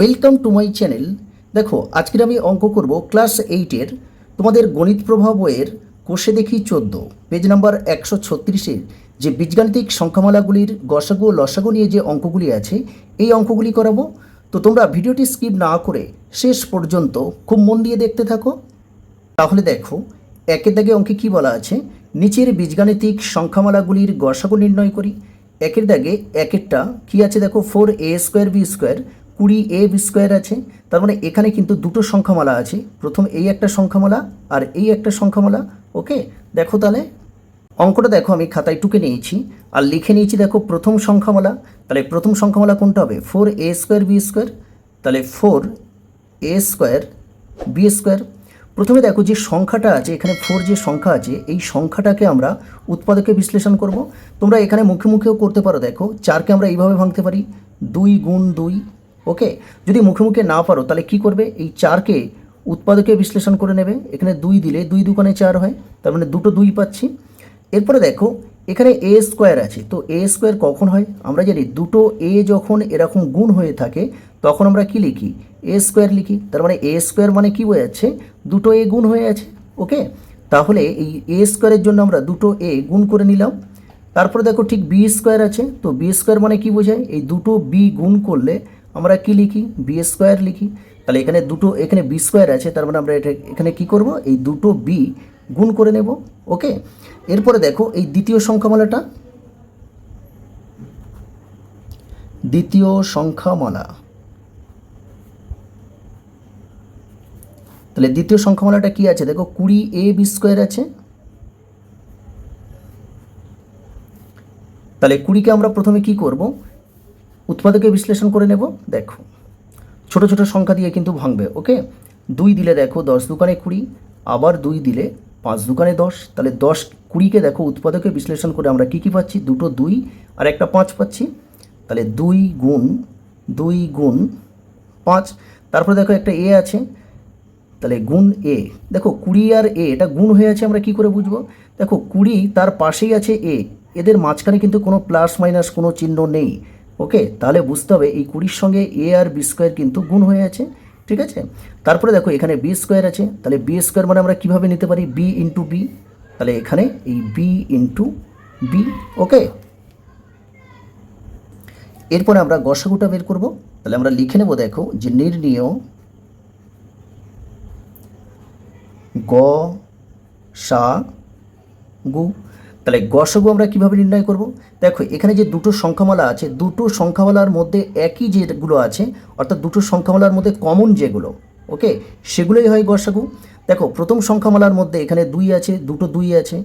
Welcome to my channel দেখো, আজকের আমি অঙ্ক করব ক্লাস এইটের তোমাদের গণিত প্রভাব বইয়ের কোষে দেখি চোদ্দ। পেজ নাম্বার একশো ছত্রিশের যে বীজগাণিতিক সংখ্যামালাগুলির গসাগু ও লসাগু নিয়ে যে অঙ্কগুলি আছে, এই অঙ্কগুলি করাবো। তো তোমরা ভিডিওটি স্কিপ না করে শেষ পর্যন্ত খুব মন দিয়ে দেখতে থাকো। তাহলে দেখো, একের দাগে অঙ্কে কি বলা আছে? নিচের বীজগাণিতিক সংখ্যামালাগুলির গসাগু নির্ণয় করি। একের দাগে একেরটা কি আছে দেখো? Four A square B square কুড়ি এ বি স্কোয়ার আছে, তার মানে এখানে কিন্তু দুটো সংখ্যামালা আছে। প্রথম এই একটা সংখ্যামালা আর এই একটা সংখ্যামালা, ওকে? দেখো তাহলে। অঙ্কটা দেখো, আমি খাতায় টুকে নিয়েছি। আর লিখে নিয়েছি দেখো প্রথম সংখ্যামালা, তাহলে প্রথম সংখ্যামালা কোনটা হবে? Four A square B square, তাহলে four A square B square. প্রথমে দেখো যে সংখ্যাটা আছে, এখানে ফোর যে সংখ্যা আছে, এই সংখ্যাটাকে আমরা উৎপাদকে বিশ্লেষণ করব। তোমরা এখানে মুখে মুখেও করতে পারো, দেখো। চারকে আমরা এইভাবে ভাঙতে পারি, দুই গুণ দুই ওকে যদি মুখে না পারো, তাহলে কি করবে? এই চারকে উৎপাদকে বিশ্লেষণ করে নেবে। এখানে দুই দিলে দুই দুকানে চার হয়, তার মানে দুটো দুই পাচ্ছি। এরপরে দেখো, এখানে এ স্কোয়ার আছে, তো এ স্কোয়ার কখন হয়? আমরা জানি দুটো এ যখন এরকম গুণ হয়ে থাকে, তখন আমরা কি লিখি? এ স্কোয়ার লিখি। তার মানে এ স্কোয়ার মানে কি যাচ্ছে? দুটো এ গুণ হয়ে আছে ওকে তাহলে এই এ স্কোয়ারের জন্য আমরা দুটো এ গুণ করে নিলাম। তারপরে দেখো ঠিক বি স্কোয়ার আছে, তো বি স্কোয়ার মানে কি বোঝায়? এই দুটো বি গুণ করলে আমরা কি লিখি? বি স্কোয়ার লিখি। তাহলে এখানে দুটো, এখানে বি স্কোয়ার আছে, তার মানে আমরা এটা এখানে কি করব? এই দুটো বি গুণ করে নেব, ওকে? এরপরে দেখো এই দ্বিতীয় সংখ্যামালাটা। দ্বিতীয় সংখ্যামালা। তাহলে দ্বিতীয় সংখ্যামালাটা কি আছে? দেখো কুড়ি এ বি স্কোয়ার আছে। তাহলে কুড়িকে আমরা প্রথমে কি করব? উৎপাদকে বিশ্লেষণ করে নেব, দেখো। ছোট ছোট সংখ্যা দিয়ে কিন্তু ভাঙবে, ওকে? দুই দিলে দেখো দশ দোকানে কুড়ি, আবার দুই দিলে পাঁচ দোকানে দশ। তাহলে দশ কুড়িকে দেখো উৎপাদকে বিশ্লেষণ করে আমরা কী কী পাচ্ছি? দুটো দুই আর একটা পাঁচ পাচ্ছি। তাহলে দুই গুণ দুই গুণ পাঁচ। তারপরে দেখো একটা এ আছে। তাহলে গুণ এ। দেখো কুড়ি আর এ, এটা গুণ হয়ে আছে আমরা কি করে বুঝব? দেখো কুড়ি তার পাশেই আছে এ। এদের মাঝখানে কিন্তু কোনো প্লাস মাইনাস কোনো চিহ্ন নেই। ওকে, তাহলে বুঝতে হবে এই কুড়ির সঙ্গে এ আর বি স্কোয়ার কিন্তু গুণ হয়ে আছে, ঠিক আছে? তারপরে দেখো এখানে বি স্কোয়ার আছে, তাহলে বি স্কোয়ার মানে আমরা কীভাবে নিতে পারি? বি ইন্টু বি তাহলে এখানে এই বি ইন্টু বি ওকে? এরপরে আমরা গসাগুটা বের করব, তাহলে আমরা লিখে নেব, দেখো, যে নির্ণীয় গ সা গু তাহলে গসগু আমরা কীভাবে নির্ণয় করব? দেখো, এখানে যে দুটো সংখ্যামালা আছে, দুটো সংখ্যামালার মধ্যে একই যেগুলো আছে, অর্থাৎ দুটো সংখ্যামালার মধ্যে কমন যেগুলো ওকে সেগুলোই হয় গসাগু। দেখো, প্রথম সংখ্যামালার মধ্যে এখানে দুই আছে, দুটো দুই আছে,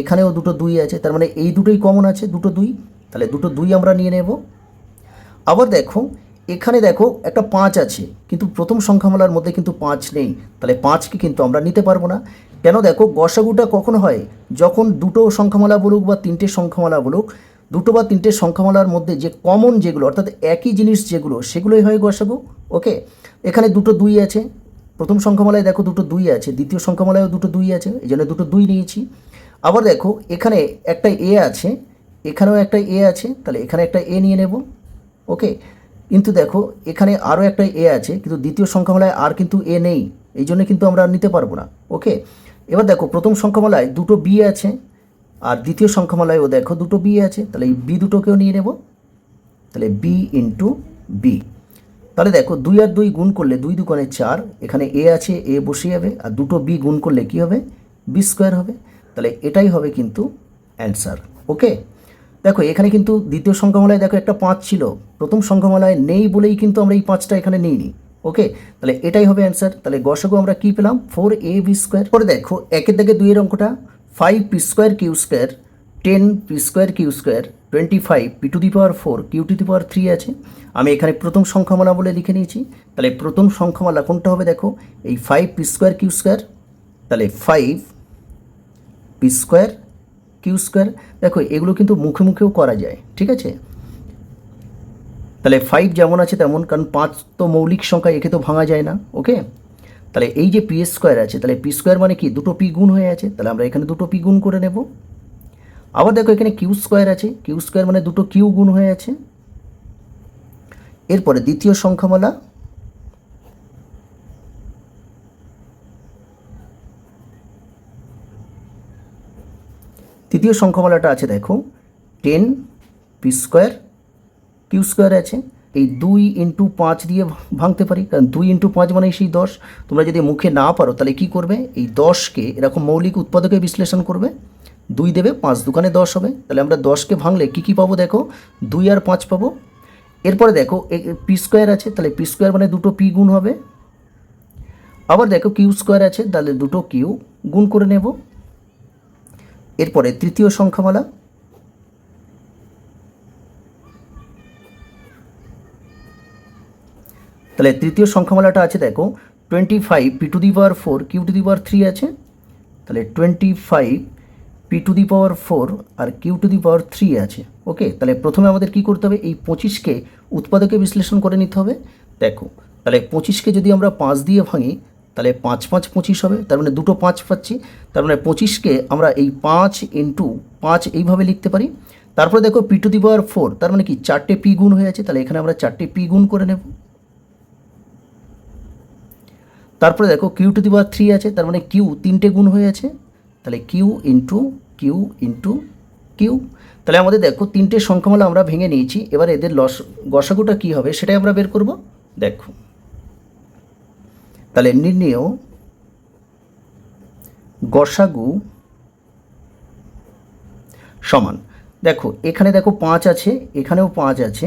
এখানেও দুটো দুই আছে, তার মানে এই দুটোই কমন আছে, দুটো দুই। তাহলে দুটো দুই আমরা নিয়ে নেব। আবার দেখো, এখানে দেখো একটা পাঁচ আছে, কিন্তু প্রথম সংখ্যামালার মধ্যে কিন্তু পাঁচ নেই। তাহলে পাঁচকে কিন্তু আমরা নিতে পারব না। কেন দেখো গসাগুটা কখন হয়? যখন দুটো সংখ্যামালা বলুক বা তিনটে সংখ্যামালা বলুক, দুটো বা তিনটে সংখ্যামালার মধ্যে যে কমন যেগুলো, অর্থাৎ একই জিনিস যেগুলো, সেগুলোই হয় গসাগু? ওকে এখানে দুটো দুই আছে। প্রথম সংখ্যামালায় দেখো দুটো দুই আছে, দ্বিতীয় সংখ্যামালায়ও দুটো দুই আছে, এই জন্য দুটো দুই নিয়েছি। আবার দেখো, এখানে একটা এ আছে, এখানেও একটা এ আছে, তাহলে এখানে একটা এ নিয়ে নেব। ওকে কিন্তু দেখো, এখানে আরও একটা এ আছে, কিন্তু দ্বিতীয় সংখ্যামালায় আর কিন্তু এ নেই, এই জন্য কিন্তু আমরা নিতে পারব না। ওকে এবার দেখো, প্রথম সংখ্যামালায় দুটো বি আছে, আর দ্বিতীয় সংখ্যামালায়ও দেখো, দুটো বি আছে, তাহলে এই বি দুটোকেও নিয়ে নেব। তাহলে বি ইন্টু বি তাহলে দেখো, দুই আর দুই গুণ করলে দুই দুকানে চার, এখানে এ আছে এ বসে যাবে, আর দুটো বি গুণ করলে কি হবে? বি স্কোয়ার হবে। তাহলে এটাই হবে কিন্তু অ্যান্সার ওকে দেখো, এখানে কিন্তু দ্বিতীয় সংখ্যামালায় দেখো একটা পাঁচ ছিল, প্রথম সংখ্যামালায় নেই বলেই কিন্তু আমরা এই পাঁচটা এখানে নিইনি। ওকে তাহলে এটাই হবে অ্যান্সার তাহলে গসগু আমরা কী পেলাম? ফোর এ বি স্কোয়ার পরে দেখো, একের দিকে দুইয়ের অঙ্কটা। Five P square Q square ten P square Q square twenty five P to the power four Q to the power three আছে। আমি এখানে প্রথম সংখ্যামালা বলে লিখে নিয়েছি। তাহলে প্রথম সংখ্যামালা কোনটা হবে দেখো? এই five P square Q square তাহলে five P square Q square দেখো, এগুলো কিন্তু মুখে মুখেও করা যায়, ঠিক আছে? তাহলে ফাইভ যেমন আছে তেমন, কারণ পাঁচ তো মৌলিক সংখ্যা, একে তো ভাঙা যায় না ওকে তাহলে এই যে পি স্কোয়ার আছে, তাহলে পি স্কোয়ার মানে কি? দুটো পি গুণ হয়ে আছে, তাহলে আমরা এখানে দুটো পি গুণ করে নেব। আবার দেখো এখানে কিউ স্কোয়ার আছে কিউ স্কোয়ার মানে দুটো কিউ গুণ হয়ে আছে। এরপরে দ্বিতীয় সংখ্যামালা। তৃতীয় সংখ্যামালাটা আছে, দেখো ten P square Q square আছে, এই দুই ইন্টু পাঁচ দিয়ে ভাঙতে পারি, কারণ দুই ইন্টু পাঁচ মানে সেই দশ। তোমরা যদি মুখে না পারো, তাহলে কি করবে? এই দশকে এরকম মৌলিক উৎপাদকে বিশ্লেষণ করবে। দুই দেবে পাঁচ দোকানে দশ হবে। তাহলে আমরা দশকে ভাঙলে কী কী পাবো দেখো? দুই আর পাঁচ পাবো। এরপরে দেখো পি স্কোয়ার আছে, তাহলে পি স্কোয়ার মানে দুটো পি গুণ হবে। আবার দেখো কিউ স্কোয়ার আছে, তাহলে দুটো কিউ গুণ করে নেব। এরপরে তৃতীয় সংখ্যামালা। তাহলে তৃতীয় সংখ্যামালাটা আছে, দেখো twenty five P to the power four Q to the power three আছে। তাহলে twenty five P to the power four R Q to the power three আছে। ওকে তাহলে প্রথমে আমাদের কি করতে হবে? এই পঁচিশকে উৎপাদকে বিশ্লেষণ করে নিতে হবে। দেখো, তাহলে পঁচিশকে যদি আমরা পাঁচ দিয়ে ভাঙি, তাহলে পাঁচ পাঁচ পঁচিশ হবে। তার মানে দুটো পাঁচ পাচ্ছি। তার মানে পঁচিশকে আমরা এই পাঁচ ইন্টু পাঁচ এইভাবে লিখতে পারি। তারপরে দেখো P to the power four তার মানে কি? চারটে পি গুণ হয়ে আছে। তাহলে এখানে আমরা চারটে পি গুণ করে নেব। তারপরে দেখো Q to the power three আছে, তার মানে কিউ তিনটে গুণ হয়ে আছে, তাহলে Q into Q into Q তাহলে আমাদের দেখো তিনটে সংখ্যামালা আমরা ভেঙে নিয়েছি, এবার এদের লস, গসাগুটা কী হবে সেটাই আমরা বের করব। দেখো। তাহলে নির্ণেয় গসাগু সমান। দেখো এখানে দেখো পাঁচ আছে, এখানেও পাঁচ আছে,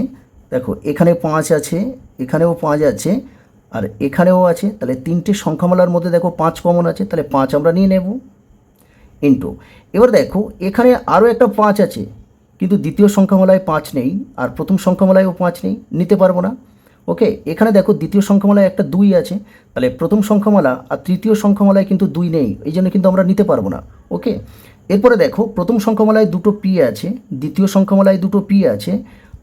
দেখো এখানে পাঁচ আছে, এখানেও পাঁচ আছে আর এখানেও আছে, তাহলে তিনটে সংখ্যামালার মধ্যে দেখো পাঁচ কমন আছে, তাহলে পাঁচ আমরা নিয়ে নেব। ইন্টু এবার দেখো, এখানে আরও একটা পাঁচ আছে, কিন্তু দ্বিতীয় সংখ্যামালায় পাঁচ নেই, আর প্রথম সংখ্যামালায়ও পাঁচ নেই, নিতে পারব না। ওকে এখানে দেখো দ্বিতীয় সংখ্যামালায় একটা দুই আছে, তাহলে প্রথম সংখ্যামালা আর তৃতীয় সংখ্যামালায় কিন্তু দুই নেই, এই জন্য কিন্তু আমরা নিতে পারব না। ওকে এরপরে দেখো, প্রথম সংখ্যামালায় দুটো পি আছে, দ্বিতীয় সংখ্যামালায় দুটো পি আছে,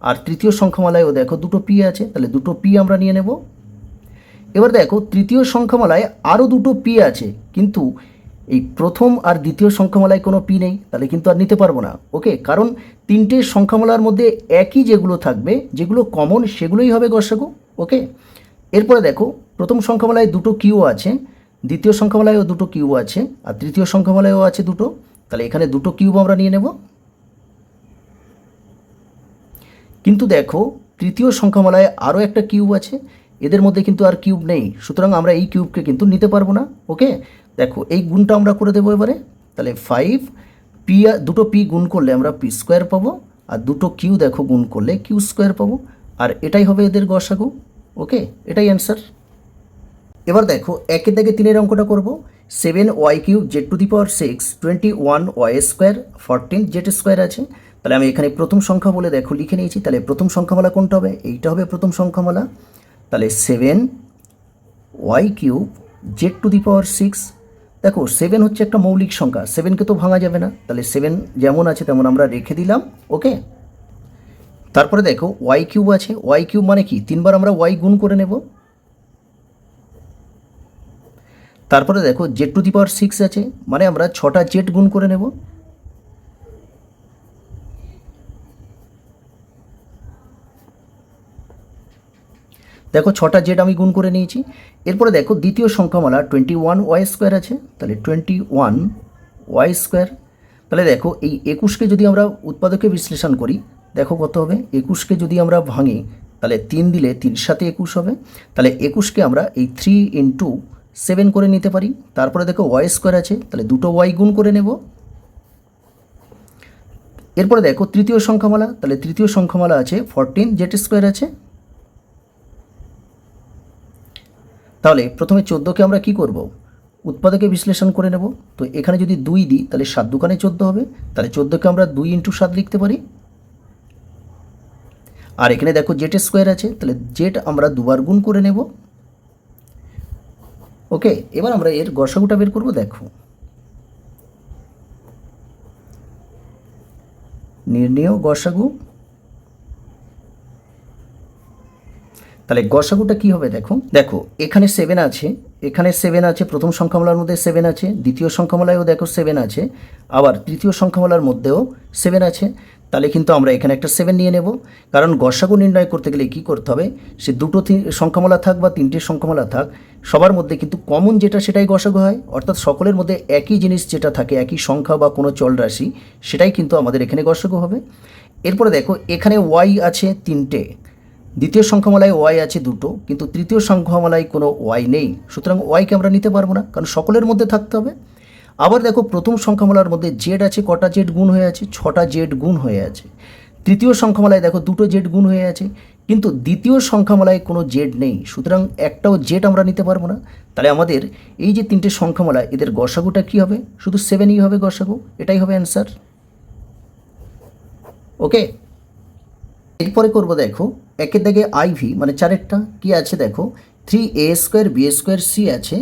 আর তৃতীয় সংখ্যামালায়ও দেখো দুটো পি আছে, তাহলে দুটো পি আমরা নিয়ে নেব। এবার দেখো, তৃতীয় সংখ্যামালায় আরও দুটো পি আছে, কিন্তু এই প্রথম আর দ্বিতীয় সংখ্যামালায় কোনো পি নেই, তাহলে কিন্তু আর নিতে পারব না, ওকে? কারণ তিনটে সংখ্যামালার মধ্যে একই যেগুলো থাকবে, যেগুলো কমন সেগুলোই হবে গসাগু, ওকে? এরপরে দেখো, প্রথম সংখ্যামালায় দুটো কিউ আছে, দ্বিতীয় সংখ্যামালায়ও দুটো কিউ আছে, আর তৃতীয় সংখ্যামালায়ও আছে দুটো, তাহলে এখানে দুটো কিউব আমরা নিয়ে নেব। কিন্তু দেখো, তৃতীয় সংখ্যামালায় আরও একটা কিউব আছে এদের মধ্যে কিন্তু আর কিউব নেই। সুতরাং আমরা এই কিউবকে কিন্তু নিতে পারব না ওকে দেখো, এই গুণটা আমরা করে দেবো এবারে। তাহলে ফাইভ পি দুটো পি গুণ করলে আমরা পি স্কোয়ার পাবো, আর দুটো কিউ দেখো গুণ করলে কিউ স্কোয়ার পাবো। আর এটাই হবে এদের গসাগু ওকে এটাই অ্যান্সার এবার দেখো, একের দাগে তিনের অঙ্কটা করব। Seven Y cube Z to the power six twenty one Y square fourteen Z square আছে। তাহলে আমি এখানে প্রথম সংখ্যা বলে দেখো লিখে নিয়েছি। তাহলে প্রথম সংখ্যামালা কোনটা হবে? এইটা হবে প্রথম সংখ্যামালা। তাহলে seven Y cube Z to the power six দেখো সেভেন হচ্ছে একটা মৌলিক সংখ্যা সেভেনকে তো ভাঙা যাবে না। তাহলে সেভেন যেমন আছে তেমন আমরা রেখে দিলাম ওকে তারপরে দেখো ওয়াই কিউব আছে ওয়াই কিউব মানে কি? তিনবার আমরা ওয়াই গুণ করে নেব। তারপরে দেখো Z to the power six আছে মানে আমরা ছটা জেড গুণ করে নেব। দেখো ছটা জেড আমি গুণ করে নিয়েছি। এরপরে দেখো দ্বিতীয় সংখ্যামালা টোয়েন্টি ওয়ান ওয়াই স্কোয়ার আছে, তাহলে টোয়েন্টি ওয়ান ওয়াই স্কোয়ার তাহলে দেখো এই একুশকে যদি আমরা উৎপাদকে বিশ্লেষণ করি, দেখো কত হবে? একুশকে যদি আমরা ভাঙি, তাহলে তিন দিলে তিন সাথে একুশ হবে। তাহলে একুশকে আমরা এই থ্রি ইন্টু সেভেন করে নিতে পারি। তারপরে দেখো ওয়াই স্কোয়ার আছে, তাহলে দুটো ওয়াই গুণ করে নেব। এরপরে দেখো তৃতীয় সংখ্যামালা, তাহলে তৃতীয় সংখ্যামালা আছে ফরটিন জেড স্কোয়ার আছে। তাহলে প্রথমে চোদ্দোকে আমরা কি করব? উৎপাদকে বিশ্লেষণ করে নেব। তো এখানে যদি দুই দিই, তাহলে সাত দোকানে চোদ্দ হবে। তাহলে চোদ্দোকে আমরা দুই ইন্টু সাত লিখতে পারি। আর এখানে দেখো জেট স্কোয়ার আছে, তাহলে জেট আমরা দুবার গুণ করে নেব। ওকে, এবার আমরা এর গসাগুটা বের করব, দেখো। নির্ণেয় গসাগু তাহলে গসাগুটা কি হবে দেখো? দেখো, এখানে সেভেন আছে, এখানে সেভেন আছে, প্রথম সংখ্যামালার মধ্যে সেভেন আছে, দ্বিতীয় সংখ্যামালায়ও দেখো সেভেন আছে, আবার তৃতীয় সংখ্যামালার মধ্যেও সেভেন আছে। তাহলে কিন্তু আমরা এখানে একটা সেভেন নিয়ে নেব, কারণ গসাগু নির্ণয় করতে গেলে কী করতে হবে? সে দুটো সংখ্যামালা থাক বা তিনটে সংখ্যামালা থাক, সবার মধ্যে কিন্তু কমন যেটা সেটাই গসাগু হয়, অর্থাৎ সকলের মধ্যে একই জিনিস যেটা থাকে, একই সংখ্যা বা কোনো চল রাশি, সেটাই কিন্তু আমাদের এখানে গসাগু হবে। এরপরে দেখো, এখানে ওয়াই আছে তিনটে। দ্বিতীয় সংখ্যামালায় ওয়াই আছে দুটো, কিন্তু তৃতীয় সংখ্যামালায় কোনো ওয়াই নেই। সুতরাং ওয়াইকে আমরা নিতে পারব না, কারণ সকলের মধ্যে থাকতে হবে। আবার দেখো, প্রথম সংখ্যামালার মধ্যে জেড আছে, কটা জেড গুণ হয়ে আছে, ছটা জেড গুণ হয়ে আছে। তৃতীয় সংখ্যামালায় দেখো, দুটো জেড গুণ হয়ে আছে, কিন্তু দ্বিতীয় সংখ্যামালায় কোনো জেড নেই। সুতরাং একটাও জেড আমরা নিতে পারব না। তাহলে আমাদের এই যে তিনটে সংখ্যামালা, এদের গসাগুটা কী হবে? শুধু সেভেনই হবে গসাগু, এটাই হবে অ্যান্সার ওকে এরপরে করব দেখো, একের দাগে আইভি মানে চারেরটা কি আছে দেখো? Three A square B square C আছে।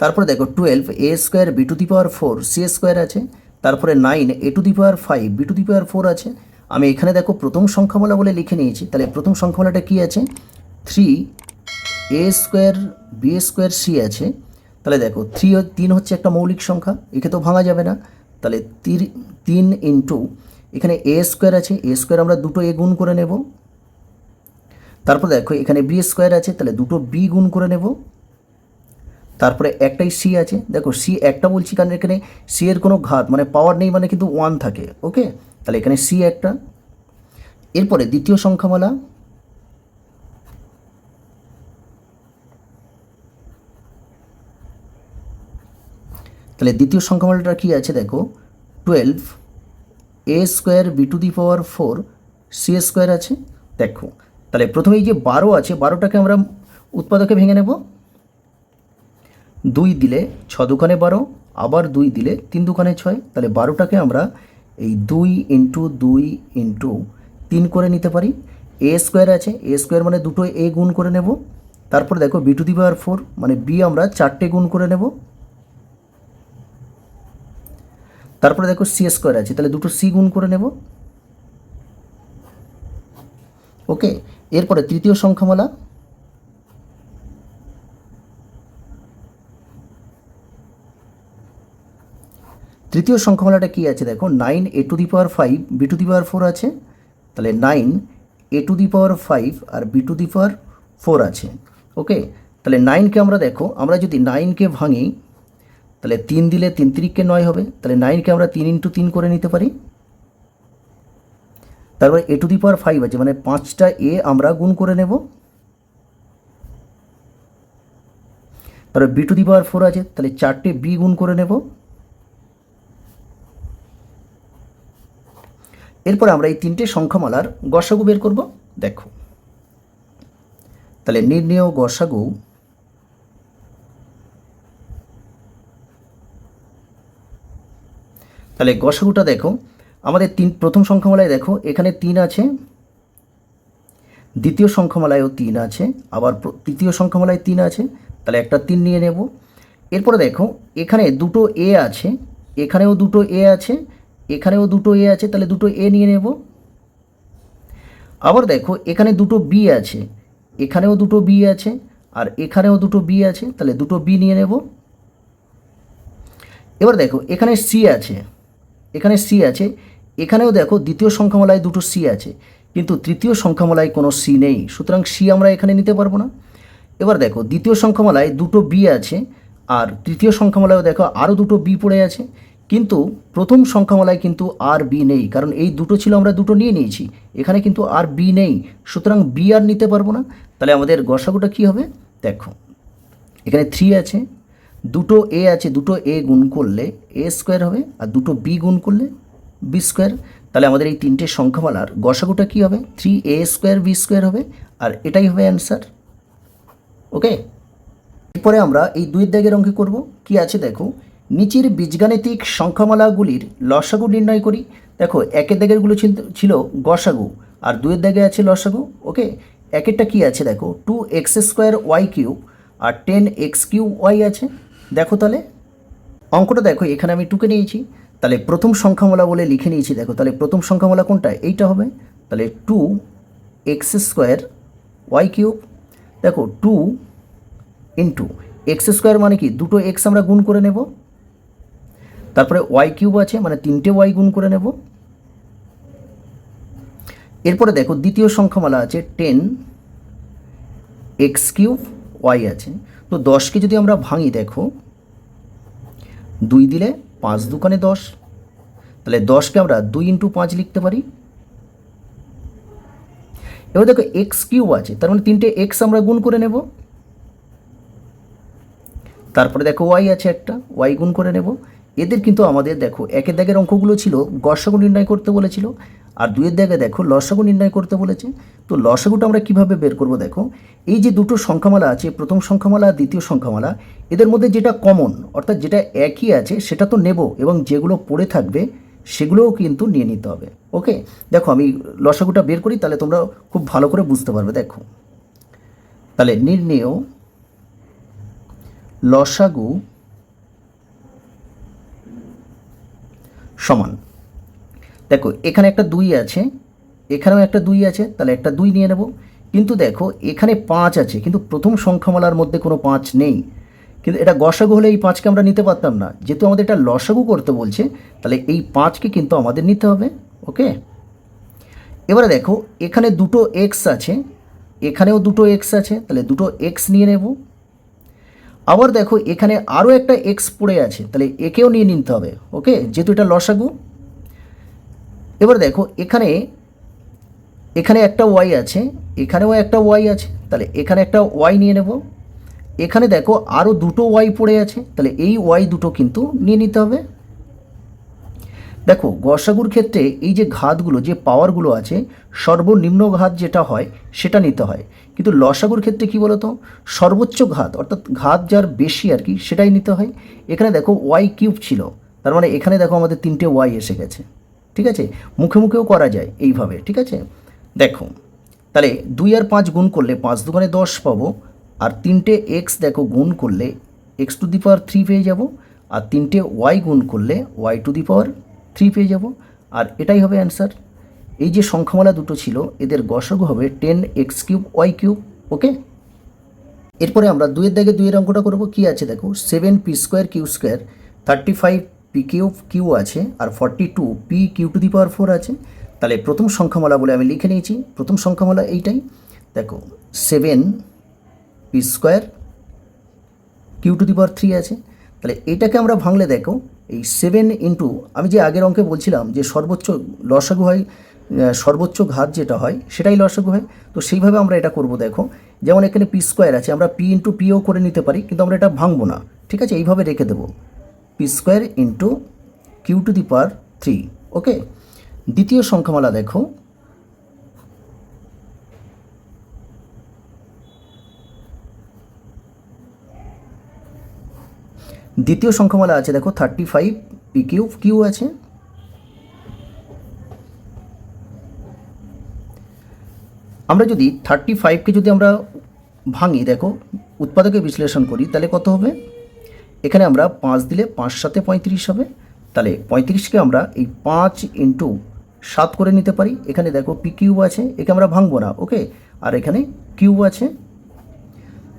তারপরে দেখো twelve A square B to the power four C square আছে। তারপরে nine A to the power five B to the power four আছে। আমি এখানে দেখো প্রথম সংখ্যামালা বলে লিখে নিয়েছি। তাহলে প্রথম সংখ্যামালাটা কি আছে? Three A square B square C আছে। তাহলে দেখো থ্রি তিন হচ্ছে একটা মৌলিক সংখ্যা, একে তো ভাঙা যাবে না। তাহলে তিন ইন্টু এখানে এ স্কোয়ার আছে এ স্কোয়ার আমরা দুটো এ গুণ করে নেব। তারপর দেখো, এখানে বি স্কোয়ার আছে, তাহলে দুটো বি গুণ করে নেব। তারপরে একটাই সি আছে। দেখো সি একটা বলছি কারণ এখানে সি এর কোনো ঘাত মানে পাওয়ার নেই মানে কিন্তু ওয়ান থাকে ওকে তাহলে এখানে সি একটা। এরপরে দ্বিতীয় সংখ্যামালা। তাহলে দ্বিতীয় সংখ্যামালাটা কি আছে, দেখো twelve A square B to the power four C square আছে। দেখো, তাহলে প্রথমে এই যে বারো আছে, বারোটাকে আমরা উৎপাদকে ভেঙে নেব। দুই দিলে ছ দোকানে বারো, আবার দুই দিলে তিন দোকানে ছয়। তাহলে বারোটাকে আমরা এই দুই ইন্টু দুই ইন্টু তিন করে নিতে পারি। এ স্কোয়ার আছে এ স্কোয়ার মানে দুটো এ গুণ করে নেব। তারপর দেখো B to the power four মানে বি আমরা চারটে গুণ করে নেব। তারপরে দেখো সি স্কোয়ার আছে, তাহলে দুটো সি গুণ করে নেব। ওকে এরপরে তৃতীয় সংখ্যামালা। তৃতীয় সংখ্যামালাটা কি আছে দেখো nine A to the power five B to the power four আছে। তাহলে nine A to the power five R B to the power four আছে। ওকে তাহলে নাইনকে আমরা দেখো, আমরা যদি নাইনকে ভাঙি তাহলে তিন দিলে তিন তিরিককে নয় হবে। তাহলে নাইনকে আমরা তিন ইন্টু তিন করে নিতে পারি। তারপরে এ টু দি পাওয়ার ফাইভ আছে মানে পাঁচটা এ আমরা গুণ করে নেব। তারপরে B to the power four আছে, তাহলে চারটে বি গুণ করে নেব। এরপর আমরা এই তিনটে সংখ্যামালার গসাগু বের করব। দেখো। তাহলে নির্ণেয় গসাগু তাহলে গসাগুটা দেখো, আমাদের তিন, প্রথম সংখ্যামালায় দেখো, এখানে তিন আছে, দ্বিতীয় সংখ্যামালায়ও তিন আছে, আবার তৃতীয় সংখ্যামালায় তিন আছে, তাহলে একটা তিন নিয়ে নেব। এরপরে দেখো, এখানে দুটো এ আছে, এখানেও দুটো এ আছে, এখানেও দুটো এ আছে, তাহলে দুটো এ নিয়ে নেব। আবার দেখো, এখানে দুটো বি আছে, এখানেও দুটো বি আছে, আর এখানেও দুটো বি আছে, তাহলে দুটো বি নিয়ে নেব। এবার দেখো, এখানে সি আছে এখানে সি আছে। এখানেও দেখো দ্বিতীয় সংখ্যামালায় দুটো সি আছে, কিন্তু তৃতীয় সংখ্যামালায় কোনো সি নেই। সুতরাং সি আমরা এখানে নিতে পারব না। এবার দেখো, দ্বিতীয় সংখ্যামালায় দুটো বি আছে, আর তৃতীয় সংখ্যামালায়ও দেখো আরও দুটো বি পড়ে আছে, কিন্তু প্রথম সংখ্যামালায় কিন্তু আর বি নেই, কারণ এই দুটো ছিল আমরা দুটো নিয়ে নিয়েছি, এখানে কিন্তু আর বি নেই। সুতরাং বি আর নিতে পারব না। তাহলে আমাদের গসাগুটা কী হবে? দেখো, এখানে থ্রি আছে দুটো এ আছে, দুটো এ গুণ করলে এ স্কোয়ার হবে আর দুটো বি গুণ করলে বি স্কোয়ার তাহলে আমাদের এই তিনটে সংখ্যামালার গসাগুটা কী হবে? Three A square B square হবে আর এটাই হবে অ্যান্সার ওকে এরপরে আমরা এই দুই দাগের অঙ্কে করব। কি আছে দেখো? নিচের বীজগাণিতিক সংখ্যামালাগুলির লসাগু নির্ণয় করি। দেখো, একের দাগেরগুলো ছিল গসাগু আর দুয়ের দাগে আছে লসাগু। ওকে একেরটা কি আছে দেখো? Two X square Y cube আর টেন এক্স কিউ ওয়াই আছে। দেখো তাহলে। অঙ্কটা দেখো, এখানে আমি টুকে নিয়েছি। তাহলে প্রথম সংখ্যামালা বলে লিখে নিয়েছি দেখো, তাহলে প্রথম সংখ্যামালা কোনটা? এইটা হবে। তাহলে two X square Y cube দেখো টু ইন্টু এক্স স্কোয়ার মানে কি? দুটো এক্স আমরা গুণ করে নেব। তারপরে ওয়াই কিউব আছে মানে তিনটে ওয়াই গুণ করে নেব। এরপরে দেখো, দ্বিতীয় সংখ্যামালা আছে টেন এক্স কিউব ওয়াই আছে। তো দশকে যদি আমরা ভাঙি, দেখো, দুই দিলে পাঁচ দোকানে দশ। তাহলে দশকে আমরা দুই ইন্টু পাঁচ লিখতে পারি। এবার দেখো এক্স কিউ আছে, তার মানে তিনটে এক্স আমরা গুণ করে নেব। তারপরে দেখো ওয়াই আছে একটা ওয়াই গুণ করে নেব। এদের কিন্তু আমাদের দেখো, একের দাগের অঙ্কগুলো ছিল গসাগু নির্ণয় করতে বলেছিল, আর দুইয়ের দাগে দেখো লসাগু নির্ণয় করতে বলেছে। তো লসাগুটা আমরা কীভাবে বের করব দেখো, এই যে দুটো সংখ্যামালা আছে, প্রথম সংখ্যামালা দ্বিতীয় সংখ্যামালা, এদের মধ্যে যেটা কমন অর্থাৎ যেটা একই আছে, সেটা তো নেব এবং যেগুলো পড়ে থাকবে, সেগুলোও কিন্তু নিয়ে নিতে হবে। ওকে দেখো, আমি লসাগুটা বের করি, তাহলে তোমরা খুব ভালো করে বুঝতে পারবে, দেখো। তাহলে নির্ণেয় লসাগু সমান। দেখো, এখানে একটা দুই আছে, এখানেও একটা দুই আছে, তাহলে একটা দুই নিয়ে নেব। কিন্তু দেখো, এখানে পাঁচ আছে, কিন্তু প্রথম সংখ্যামালার মধ্যে কোনো পাঁচ নেই। কিন্তু এটা গসাগু হলে এই পাঁচকে আমরা নিতে পারতাম না। যেহেতু আমাদের এটা লসাগু করতে বলছে, তাহলে এই পাঁচকে কিন্তু আমাদের নিতে হবে, ওকে? এবারে দেখো, এখানে দুটো এক্স আছে, এখানেও দুটো এক্স আছে, তাহলে দুটো এক্স নিয়ে নেব। আবার দেখো, এখানে আরও একটা এক্স পড়ে আছে, তাহলে একেও নিয়ে নিতে হবে ওকে যেহেতু এটা লসাগু। এবার দেখো, এখানে এখানে একটা ওয়াই আছে, এখানেও একটা ওয়াই আছে, তাহলে এখানে একটা ওয়াই নিয়ে নেব। এখানে দেখো আরও দুটো ওয়াই পড়ে আছে, তাহলে এই ওয়াই দুটো কিন্তু নিয়ে নিতে হবে। দেখো গসাগুর ক্ষেত্রে এই যে ঘাতগুলো, যে পাওয়ারগুলো আছে, সর্বনিম্ন ঘাত যেটা হয়, সেটা নিতে হয়। কিন্তু লসাগুর ক্ষেত্রে কি বলতো? সর্বোচ্চ ঘাত, অর্থাৎ ঘাত যার বেশি আর কি, সেটাই নিতে হয়। এখানে দেখো ওয়াই কিউব ছিল, তার মানে এখানে দেখো আমাদের তিনটে ওয়াই এসে গেছে। ঠিক আছে? মুখে মুখেও করা যায় এইভাবে, ঠিক আছে? দেখো, তাহলে দুই আর পাঁচ গুণ করলে পাঁচ দোকানে দশ পাবো, আর তিনটে এক্স দেখো গুণ করলে X to the power three পেয়ে যাব, আর তিনটে ওয়াই গুণ করলে Y to the power three পেয়ে যাব। আর এটাই হবে অ্যান্সার এই যে সংখ্যামালা দুটো ছিল, এদের গসগ হবে ten X cube Y cube okay এরপরে আমরা দুইয়ের দাগে দুইয়ের অঙ্কটা করব। কি আছে দেখো? Seven P square Q square thirty five P Q Q আছে, আর forty two P Q to the power four আছে। তাহলে প্রথম সংখ্যামালা বলে আমি লিখে নিয়েছি। প্রথম সংখ্যামালা এইটাই। দেখো seven P square Q to the power three আছে। তাহলে এটাকে আমরা ভাঙলে দেখো এই সেভেন ইন্টু আমি যে আগের অঙ্কে বলছিলাম যে সর্বোচ্চ লসাগু হয় সর্বোচ্চ ঘাত যেটা হয়, সেটাই লসাগু হয়। তো সেইভাবে আমরা এটা করব, দেখো। যেমন এখানে পি স্কোয়ার আছে, আমরা পি ইন্টু পিও করে নিতে পারি, কিন্তু আমরা এটা ভাঙবো না। ঠিক আছে? এইভাবে রেখে দেবো। P square into Q to the power three okay দ্বিতীয় সংখ্যামালা দেখো। দ্বিতীয় সংখ্যামালা আছে, দেখো thirty five P Q Q আছে। আমরা যদি থার্টি ফাইভকে যদি আমরা ভাঙি, দেখো উৎপাদকে বিশ্লেষণ করি, তাহলে কত হবে? এখানে আমরা পাঁচ দিলে পাঁচ সাথে পঁয়ত্রিশ হবে। তাহলে পঁয়ত্রিশকে আমরা এই পাঁচ ইন্টু সাত করে নিতে পারি। এখানে দেখো পি কিউব আছে, একে আমরা ভাঙবো না ওকে আর এখানে কিউব আছে।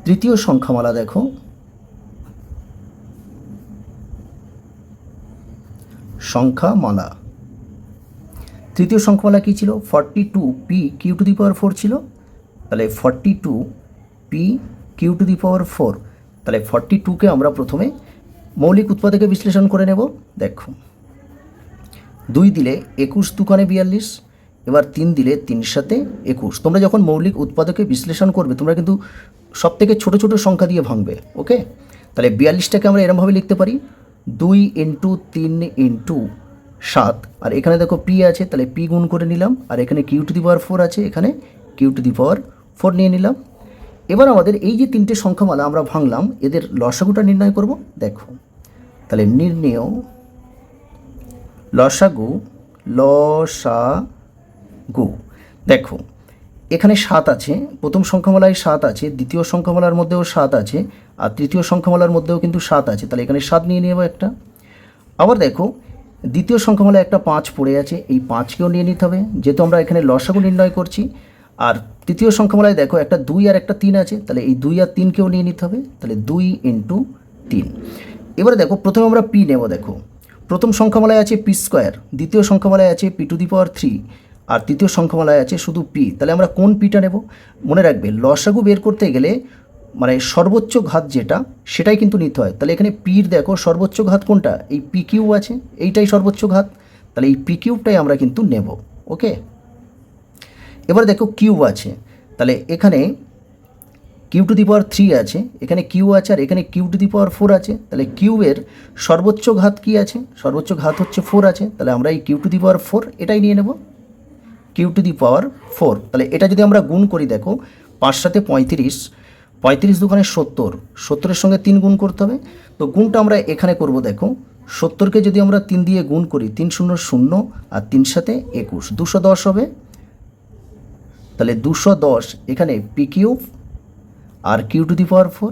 তৃতীয় সংখ্যামালা, দেখো সংখ্যামালা। তৃতীয় সংখ্যামালা কী ছিল? Forty two P Q to the power four ছিল। তাহলে forty two P Q to the power four তাহলে ফর্টি টুকে আমরা প্রথমে মৌলিক উৎপাদকে বিশ্লেষণ করে নেব। দেখো। দুই দিলে একুশ দুকানে বিয়াল্লিশ, এবার তিন দিলে তিন সাথে একুশ। তোমরা যখন মৌলিক উৎপাদকে বিশ্লেষণ করবে, তোমরা কিন্তু সব থেকে ছোটো ছোটো সংখ্যা দিয়ে ভাঙবে, ওকে? তাহলে বিয়াল্লিশটাকে আমরা এরমভাবে লিখতে পারি। দুই ইন্টু তিন ইন্টু সাত। আর এখানে দেখো পি আছে, তাহলে পি গুণ করে নিলাম। আর এখানে Q to the power four আছে, এখানে Q to the power four নিয়ে নিলাম। এবার আমাদের এই যে তিনটে সংখ্যামালা আমরা ভাঙলাম, এদের লসাগুটা নির্ণয় করব। দেখো, তাহলে নির্ণেয় লসাগু লসাগু। দেখো এখানে সাত আছে। প্রথম সংখ্যামালায় সাত আছে, দ্বিতীয় সংখ্যামালার মধ্যেও সাত আছে, আর তৃতীয় সংখ্যামালার মধ্যেও কিন্তু সাত আছে। তাহলে এখানে সাত নিয়ে নেব একটা। আবার দেখো, দ্বিতীয় সংখ্যামালায় একটা পাঁচ পড়ে আছে, এই পাঁচকেও নিয়ে নিতে হবে। যেহেতু আমরা এখানে লসাগু নির্ণয় করছি, আর তৃতীয় সংখ্যামালায় দেখো একটা দুই আর একটা তিন আছে, তাহলে এই দুই আর তিনকেও নিয়ে নিতে হবে। তাহলে দুই ইন্টু তিন। এবারে দেখো, প্রথমে আমরা পি নেব, দেখো। প্রথম সংখ্যামালায় আছে পি স্কোয়ার, দ্বিতীয় সংখ্যামালায় আছে P to the power three আর তৃতীয় সংখ্যামালায় আছে শুধু পি। তাহলে আমরা কোন পিটা নেব? মনে রাখবে, লসাগু বের করতে গেলে মানে সর্বোচ্চ ঘাত যেটা, সেটাই কিন্তু নিতে হয়। তাহলে এখানে পির দেখো, সর্বোচ্চ ঘাত কোনটা? এই পি কিউ আছে, এইটাই সর্বোচ্চ ঘাত। তাহলে এই পি কিউবটাই আমরা কিন্তু নেব, ওকে? এবার দেখো কিউব আছে। তাহলে এখানে Q to the power three আছে, এখানে কিউ আছে আর এখানে Q to the power four আছে। তাহলে কিউবের সর্বোচ্চ ঘাত কি আছে? সর্বোচ্চ ঘাত হচ্ছে ফোর আছে। তাহলে আমরা এই Q to the power four এটাই নিয়ে নেব। Q to the power four. তাহলে এটা যদি আমরা গুণ করি, দেখো, পাঁচ সাথে পঁয়ত্রিশ পঁয়ত্রিশ দোকানে সত্তর, সত্তরের সঙ্গে তিন গুণ করতে হবে। তো গুণটা আমরা এখানে করব, দেখো, সত্তরকে যদি আমরা তিন দিয়ে গুণ করি, তিন শূন্য শূন্য আর তিন সাথে একুশ, দুশো দশ হবে। তাহলে দুশো দশ এখানে P cube R Q to the power four.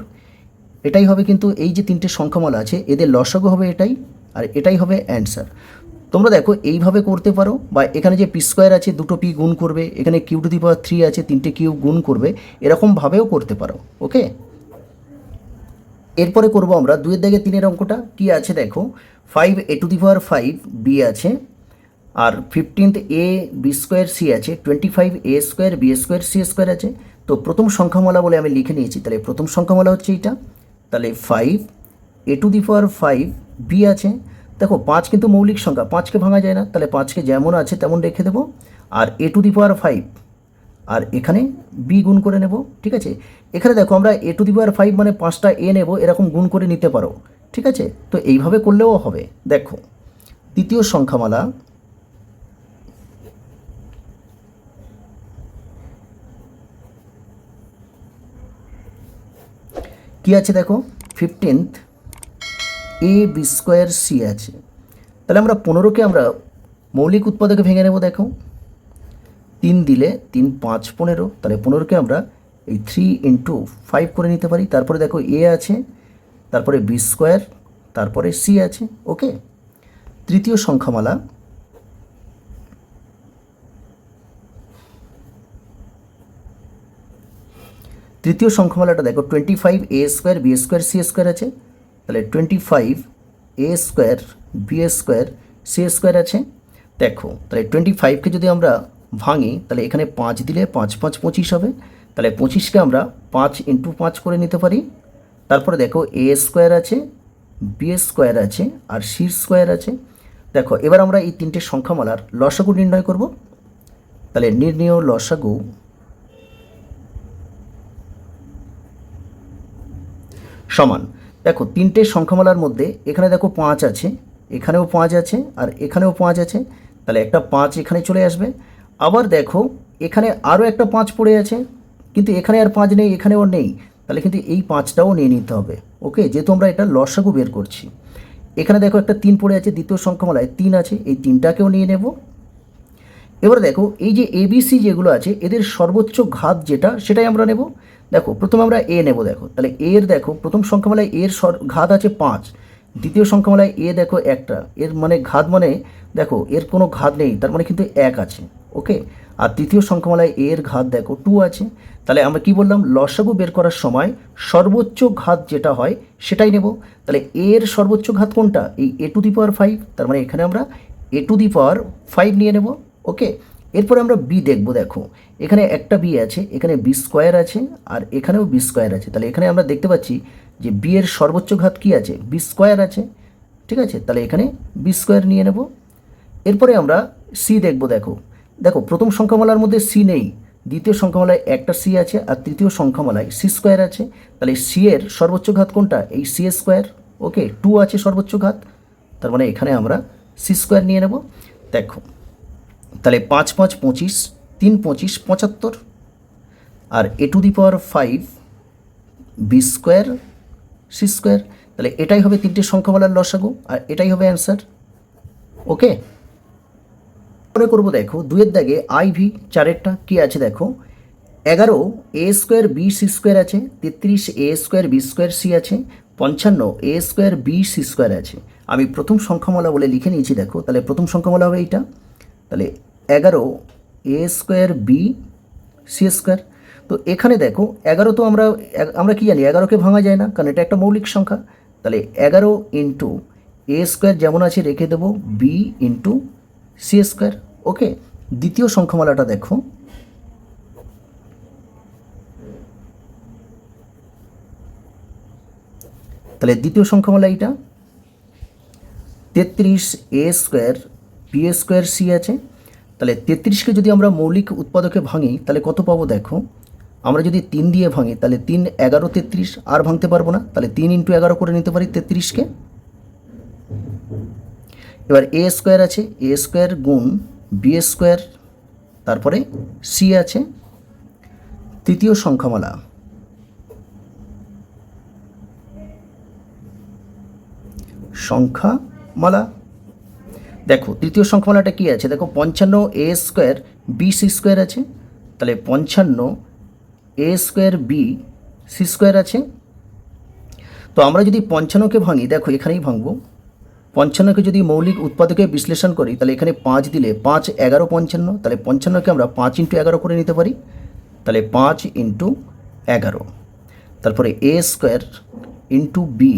এটাই হবে কিন্তু এই যে তিনটে সংখ্যামালা আছে, এদের লসাগু হবে এটাই আর এটাই হবে অ্যান্সার। তোমরা দেখো, এইভাবে করতে পারো বা এখানে যে পি স্কোয়ার আছে, দুটো পি গুণ করবে, এখানে Q to the power three আছে, তিনটে কিউ গুণ করবে, এরকমভাবেও করতে পারো, ওকে? এরপরে করব আমরা, দুইয়ের দাগে তিনের অঙ্কটা, কি আছে দেখো five A to the power five B আছে, আর fifteenth A B square C আছে twenty five A square B square C square আছে, তো প্রথম সংখ্যামালা বলে আমি লিখে নিয়েছি, তাহলে প্রথম সংখ্যামালা হচ্ছে এইটা, তাহলে five A to the power five B আছে দেখো, পাঁচ কিন্তু মৌলিক সংখ্যা, পাঁচকে ভাঙা যায় না। তাহলে পাঁচকে যেমন আছে তেমন রেখে দেবো। আর A to the power five, আর এখানে বি গুণ করে নেব, ঠিক আছে? এখানে দেখো, আমরা এ টু দি পাওয়ার ফাইভ মানে পাঁচটা এ নেব, এরকম গুণ করে নিতে পারো, ঠিক আছে? তো এইভাবে করলেও হবে। দেখো, দ্বিতীয় সংখ্যামালা, কি আছে দেখো? Fifteenth A B square C আছে। তাহলে আমরা পনেরোকে আমরা মৌলিক উৎপাদকে ভেঙে নেব, দেখো। তিন দিলে তিন, পাঁচ, পনেরো। তাহলে পনেরোকে আমরা এই থ্রি ইন্টু ফাইভ করে নিতে পারি। তারপরে দেখো এ আছে, তারপরে বি স্কোয়ার তারপরে সি আছে ওকে তৃতীয় সংখ্যামালা। তৃতীয় সংখ্যামালাটা দেখো twenty five A square B square C square আছে। তাহলে twenty five A square B square C square আছে। দেখো, তাহলে টোয়েন্টি ফাইভকে যদি আমরা ভাঙি, তাহলে এখানে পাঁচ দিলে পাঁচ পাঁচ পঁচিশ হবে। তাহলে পঁচিশকে আমরা পাঁচ ইন্টু পাঁচ করে নিতে পারি। তারপরে দেখো এ স্কোয়ার আছে বি স্কোয়ার আছে, আর সি স্কোয়ার আছে। দেখো, এবার আমরা এই তিনটে সংখ্যামালার লসাগু নির্ণয় করব। তাহলে নির্ণয় লসাগু সমান। দেখো, তিনটে সংখ্যামালার মধ্যে এখানে দেখো পাঁচ আছে, এখানেও পাঁচ আছে আর এখানেও পাঁচ আছে, তাহলে একটা পাঁচ এখানে চলে আসবে। আবার দেখো, এখানে আরও একটা পাঁচ পড়ে আছে, কিন্তু এখানে আর পাঁচ নেই, এখানেও নেই, তাহলে কিন্তু এই পাঁচটাও নিয়ে নিতে হবে, ওকে? যেহেতু আমরা এটা লসাগু বের করছি। এখানে দেখো একটা তিন পড়ে আছে, দ্বিতীয় সংখ্যামালায় তিন আছে, এই তিনটাকেও নিয়ে নেব। এবার দেখো, এই যে এবিসি যেগুলো আছে, এদের সর্বোচ্চ ঘাত যেটা, সেটাই আমরা নেব। দেখো, প্রথমে আমরা এ নেব, দেখো। তাহলে এর দেখো, প্রথম সংখ্যামালায় এর ঘাত আছে পাঁচ। দ্বিতীয় সংখ্যামালায় এ দেখো একটা। এর মানে ঘাত মানে দেখো, এর কোনো ঘাত নেই, তার মানে কিন্তু এক আছে, ওকে? আর তৃতীয় সংখ্যামালায় এর ঘাত দেখো টু আছে। তাহলে আমরা কি বললাম? লসাগু বের করার সময় সর্বোচ্চ ঘাত যেটা হয়, সেটাই নেব। তাহলে এর সর্বোচ্চ ঘাত কোনটা? এই এ টু দি পাওয়ার ফাইভ তার মানে এখানে আমরা এ টু দি পাওয়ার ফাইভ নিয়ে নেব, ওকে? এরপরে আমরা বি দেখব, দেখো। এখানে একটা বি আছে, এখানে বি স্কোয়ার আছে, আর এখানেও বি স্কোয়ার আছে। তাহলে এখানে আমরা দেখতে পাচ্ছি যে বি এর সর্বোচ্চ ঘাত কি আছে? বি স্কোয়ার আছে, ঠিক আছে? তাহলে এখানে বি স্কোয়ার নিয়ে নেব। এরপরে আমরা সি দেখব, দেখো। দেখো, প্রথম সংখ্যামালার মধ্যে সি নেই, দ্বিতীয় সংখ্যামালায় একটা সি আছে, আর তৃতীয় সংখ্যামালায় সি স্কোয়ার আছে। তাহলে সি এর সর্বোচ্চ ঘাত কোনটা? এই সি স্কোয়ার ওকে টু আছে সর্বোচ্চ ঘাত। তার মানে এখানে আমরা সি স্কোয়ার নিয়ে নেব। দেখো তাহলে পাঁচ পাঁচ পঁচিশ, তিন পঁচিশ, পঁচাত্তর। আর A to the power five, B square, C square, তাহলে এটাই হবে তিনটে সংখ্যামালার লসাগু, আর এটাই হবে অ্যান্সার। ওকে? মনে করব দেখো দুয়ের দাগে আই ভি, চারেরটা কী আছে দেখো? এগারো, A square, B, C square আছে, তেত্রিশ, A square, B square, C আছে, পঞ্চান্ন, A square, B, C square আছে। আমি প্রথম সংখ্যামালা বলে লিখে নিয়েছি দেখো, তাহলে প্রথম সংখ্যামালা হবে এইটা। তাহলে এগারো A square B, C square. তো এখানে দেখো, এগারো তো আমরা আমরা কি জানি, এগারোকে ভাঙা যায় না, কারণ এটা একটা মৌলিক সংখ্যা। তাহলে এগারো ইন্টু এ স্কোয়ার যেমন আছে, রেখে দেবো B into C square. Okay, দ্বিতীয় সংখ্যামালাটা দেখো। তাহলে দ্বিতীয় সংখ্যামালা এইটা। তেত্রিশ A square A square C আছে, তাহলে তেত্রিশকে যদি আমরা মৌলিক উৎপাদকে ভাঙি, তাহলে কত পাবো দেখো? আমরা যদি তিন দিয়ে ভাঙি, তাহলে তিন এগারো তেত্রিশ, আর ভাঙতে পারব না, তাহলে তিন ইন্টু এগারো করে নিতে পারি তেত্রিশকে। এবার এ স্কোয়ার আছে এ স্কোয়ার গুণ বি স্কোয়ার তারপরে সি আছে। তৃতীয় সংখ্যামালা। সংখ্যামালা দেখো, তৃতীয় সংখ্যামালাটা কী আছে? দেখো, পঞ্চান্ন A square B C square আছে। তাহলে পঞ্চান্ন A square B C square আছে। তো আমরা যদি পঞ্চান্নকে ভাঙি, দেখো, এখানেই ভাঙবো। পঞ্চান্নকে যদি মৌলিক উৎপাদকে বিশ্লেষণ করি, তাহলে এখানে পাঁচ দিলে পাঁচ, এগারো, পঞ্চান্ন। তাহলে পঞ্চান্নকে আমরা পাঁচ ইন্টু এগারো করে নিতে পারি। তাহলে পাঁচ ইন্টু এগারো। তারপরে A square into B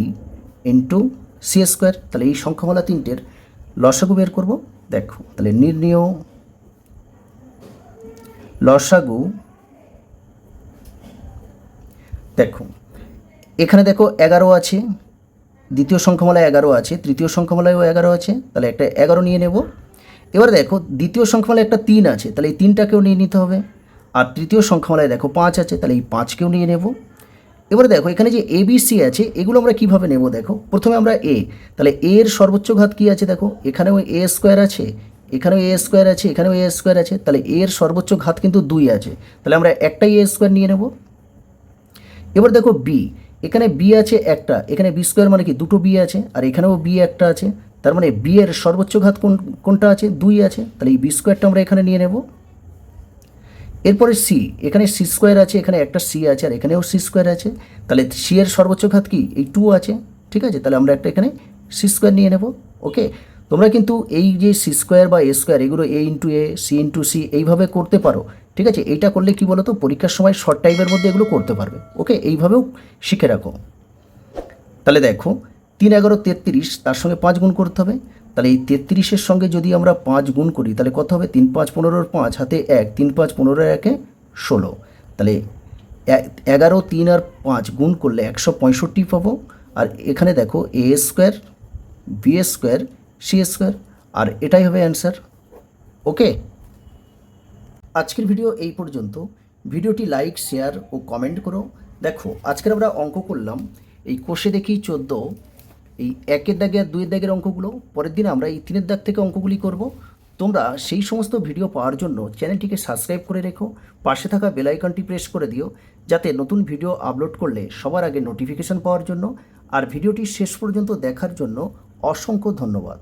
into C square. তাহলে এই সংখ্যামালা তিনটের লসাগু বের করব? দেখো, তাহলে নির্ণয় লসাগু, দেখো, এখানে দেখো এগারো আছে, দ্বিতীয় সংখ্যামালায় এগারো আছে, তৃতীয় সংখ্যামালায়ও এগারো আছে, তাহলে একটা এগারো নিয়ে নেব। এবার দেখো, দ্বিতীয় সংখ্যামালায় একটা তিন আছে, তাহলে এই তিনটাকেও নিয়ে নিতে হবে। আর তৃতীয় সংখ্যামালায় দেখো পাঁচ আছে, তাহলে এই পাঁচকেও নিয়ে নেব। এবারে দেখো, এখানে যে এবিসি আছে, এগুলো আমরা কীভাবে নেব দেখো? প্রথমে আমরা এ তাহলে এ এর সর্বোচ্চ ঘাত কী আছে দেখো? এখানেও এ স্কোয়ার আছে, এখানেও এ স্কোয়ার আছে, এখানেও এ স্কোয়ার আছে, তাহলে এ এর সর্বোচ্চ ঘাত কিন্তু দুই আছে। তাহলে আমরা একটাই এ স্কোয়ার নিয়ে নেব। এবার দেখো বি এখানে বি আছে একটা, এখানে বি স্কোয়ার মানে কি? দুটো বি আছে, আর এখানেও বি একটা আছে। তার মানে বি এর সর্বোচ্চ ঘাত কোন, কোনটা আছে? দুই আছে। তাহলে এই বি স্কোয়ারটা আমরা এখানে নিয়ে নেব। এরপরে সি এখানে সি স্কোয়ার আছে, এখানে একটা সি আছে আর এখানেও সি স্কোয়ার আছে। তাহলে সি এর সর্বোচ্চ ঘাত কি? এই টু আছে, ঠিক আছে? তাহলে আমরা একটা এখানে সি স্কোয়ার নিয়ে নেব ওকে তোমরা কিন্তু এই যে সি স্কোয়ার বা এ স্কোয়ার এগুলো A into A C into C এইভাবে করতে পারো, ঠিক আছে? এইটা করলে কি বলো তো পরীক্ষার সময় শর্ট টাইমের মধ্যে এগুলো করতে পারবে ওকে এইভাবেও শিখে রাখো। তাহলে দেখো, তিন এগারো তেত্রিশ, তার সঙ্গে পাঁচ গুণ করতে হবে। তাহলে এই তেত্রিশের সঙ্গে যদি আমরা পাঁচ গুণ করি, তাহলে কত হবে? তিন পাঁচ পনেরোর পাঁচ, হাতে এক। তিন পাঁচ পনেরো একে ষোলো। তাহলে এগারো, তিন আর পাঁচ গুণ করলে একশো পঁয়ষট্টি পাবো। আর এখানে দেখো, A square, B square, C square, আর এটাই হবে অ্যান্সার। ওকে? আজকের ভিডিও এই পর্যন্ত। ভিডিওটি লাইক, শেয়ার ও কমেন্ট করো। দেখো, আজকের আমরা অঙ্ক করলাম, এই কোষে দেখি চোদ্দ। এই একের দাগে আর দুইয়ের দাগের অঙ্কগুলো, পরের দিন আমরা এই তিনের দাগ থেকে অঙ্কগুলি করব। তোমরা সেই সমস্ত ভিডিও পাওয়ার জন্য চ্যানেলটিকে সাবস্ক্রাইব করে রেখো, পাশে থাকা বেলাইকনটি প্রেস করে দিও, যাতে নতুন ভিডিও আপলোড করলে সবার আগে নোটিফিকেশান পাওয়ার জন্য। আর ভিডিওটি শেষ পর্যন্ত দেখার জন্য অসংখ্য ধন্যবাদ।